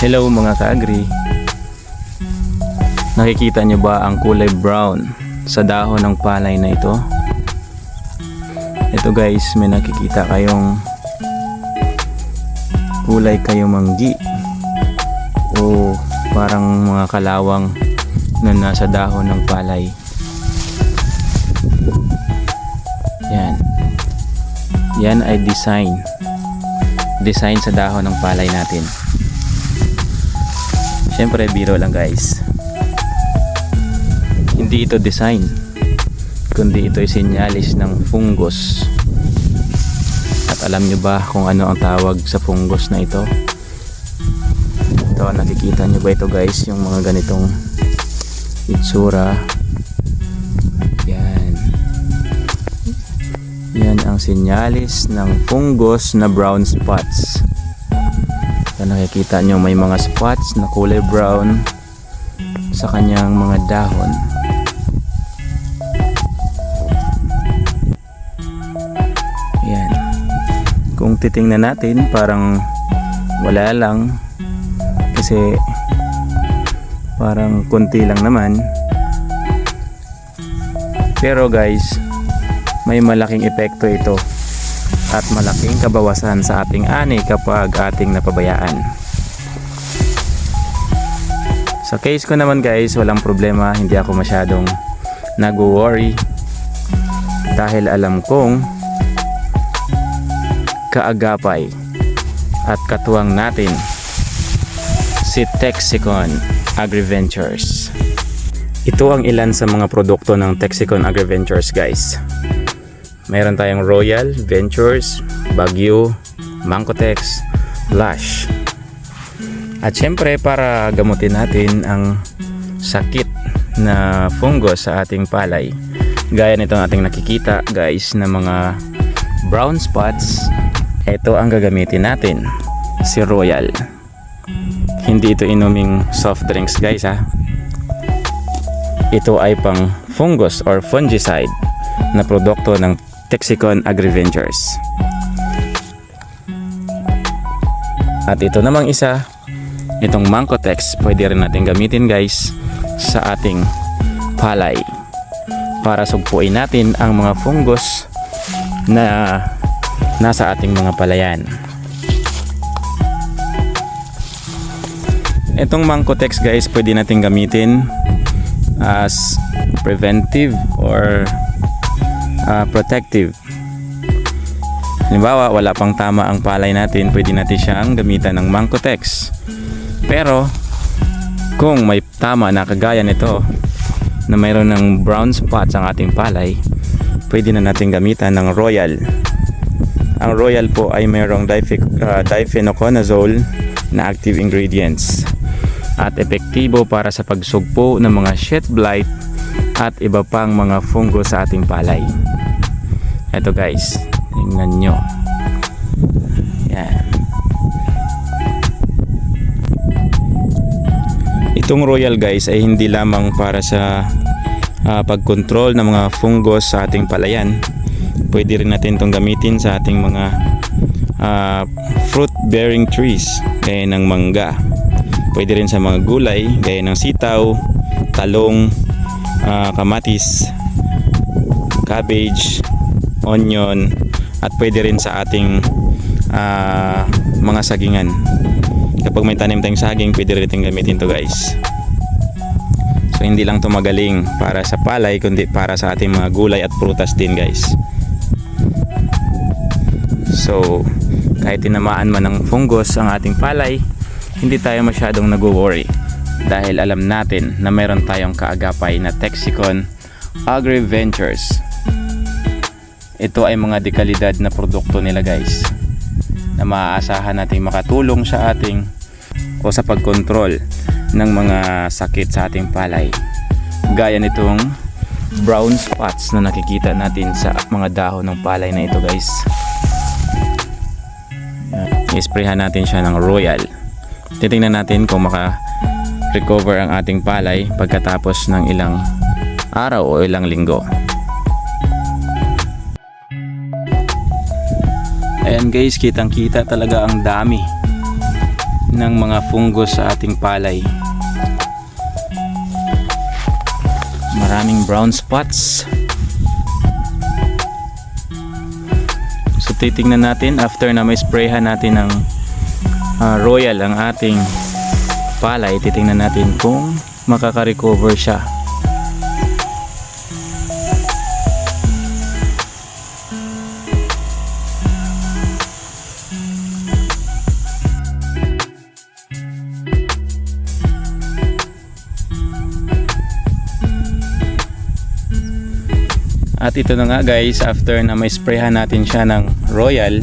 Hello mga kaagri. Nakikita nyo ba ang kulay brown sa dahon ng palay na ito? Ito guys, may nakikita kayong kulay kayong manggi o parang mga kalawang na nasa dahon ng palay. Yan. Yan ay design. Design sa dahon ng palay natin. Siyempre, biro lang guys. Hindi ito design, kundi ito ay sinyalis ng fungus. At alam nyo ba kung ano ang tawag sa fungus na ito? Ito, nakikita nyo ba ito guys? Yung mga ganitong itsura. Yan. Yan ang sinyalis ng fungus na brown spots. Ito nakikita nyo may mga spots na kulay brown sa kanyang mga dahon. Yan. Kung titingnan natin parang wala lang kasi parang konti lang naman. Pero guys, may malaking epekto ito at malaking kabawasan sa ating ani kapag ating napabayaan. Sa case ko naman guys, walang problema, hindi ako masyadong nag-worry dahil alam kong kaagapay at katuwang natin si Texicon AgriVentures. Ito ang ilan sa mga produkto ng Texicon AgriVentures guys. Meron tayong Royal, Ventures, Bagyo, Mancotex, Lush. At syempre para gamutin natin ang sakit na fungus sa ating palay. Gaya nitong ating nakikita guys na mga brown spots. Ito ang gagamitin natin. Si Royal. Hindi ito inuming soft drinks guys ha. Ito ay pang fungus or fungicide na produkto ng Texicon AgriVentures. At ito namang isa, itong Mancotex, pwede rin natin gamitin guys sa ating palay para sugpuin natin ang mga fungus na nasa ating mga palayan. Itong Mancotex guys, pwede natin gamitin as preventive or uh, protective. Halimbawa, wala pang tama ang palay natin, pwede natin siyang gamitan ng Mancotex. Pero, kung may tama na kagaya nito, na mayroon ng brown spots ang ating palay, pwede na natin gamitan ng Royal. Ang Royal po ay mayroong dife- uh, difenoconazole na active ingredients at epektibo para sa pagsugpo ng mga sheet blight at iba pang mga fungus sa ating palay. Ito guys, tingnan nyo. Yan. Itong Royal guys ay hindi lamang para sa ah, pagkontrol ng mga fungus sa ating palayan. Pwede rin natin itong gamitin sa ating mga ah, fruit bearing trees gaya ng mangga. Pwede rin sa mga gulay gaya ng sitaw, talong, ah, kamatis, cabbage, onion at pwede rin sa ating ah, mga sagingan. Kapag may tanim tayong saging, pwede rin natin gamitin to guys. So hindi lang to magaling para sa palay kundi para sa ating mga gulay at prutas din guys. So kahit tinamaan man ng fungus ang ating palay, hindi tayo masyadong nag-worry dahil alam natin na meron tayong kaagapay na Texicon AgriVentures. Ito ay mga dekalidad na produkto nila guys na maaasahan nating makatulong sa ating o sa pagkontrol ng mga sakit sa ating palay. Gaya nitong brown spots na nakikita natin sa mga dahon ng palay na ito guys. I-sprayhan natin siya ng Royal. Titingnan natin kung maka-recover ang ating palay pagkatapos ng ilang araw o ilang linggo. Ayan guys, kitang kita talaga ang dami ng mga fungus sa ating palay. Maraming brown spots. So titingnan natin after na may sprayhan natin ng ah, royal ang ating palay, titingnan natin kung makaka-recover siya. At ito na nga guys, after na may sprayhan natin siya ng royal,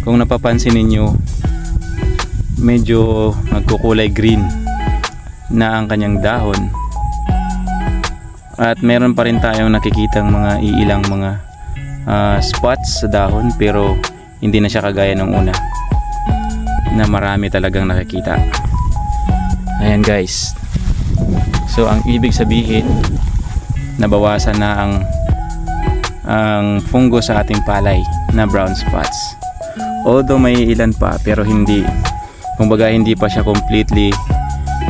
kung napapansin ninyo, medyo nagkukulay green na ang kanyang dahon. At meron pa rin tayong nakikitang mga iilang mga ah, spots sa dahon pero hindi na siya kagaya ng una na marami talagang nakikita. Ayan guys. So ang ibig sabihin nabawasan na ang ang fungus sa ating palay na brown spots. Although may ilan pa pero hindi kumbaga hindi pa siya completely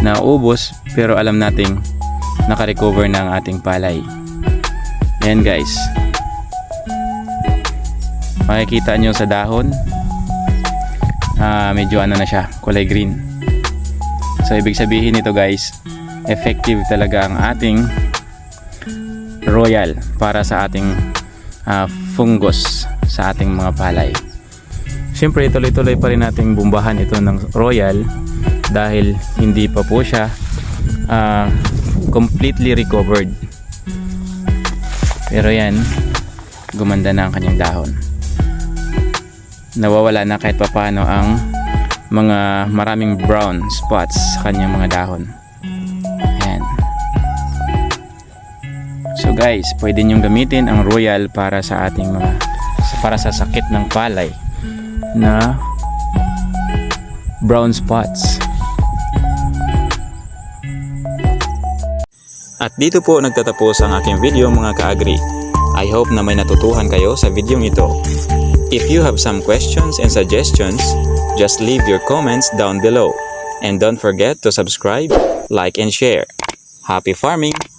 naubos pero alam nating naka-recover na ang ating palay. Ayan guys. Makikita nyo sa dahon ah, medyo ano na siya, kulay green. So ibig sabihin nito guys, effective talaga ang ating royal para sa ating ah, fungus sa ating mga palay. Siyempre tuloy-tuloy pa rin nating bumbahan ito ng royal dahil hindi pa po siya ah, completely recovered. Pero yan, gumanda na ang kanyang dahon. Nawawala na kahit papano ang mga maraming brown spots sa kanyang mga dahon. Ayan. So guys, pwede niyong gamitin ang royal para sa ating mga para sa sakit ng palay na brown spots. At dito po nagtatapos ang aking video mga ka-agri. I hope na may natutuhan kayo sa video ito. If you have some questions and suggestions, just leave your comments down below. And don't forget to subscribe, like, and share. Happy farming!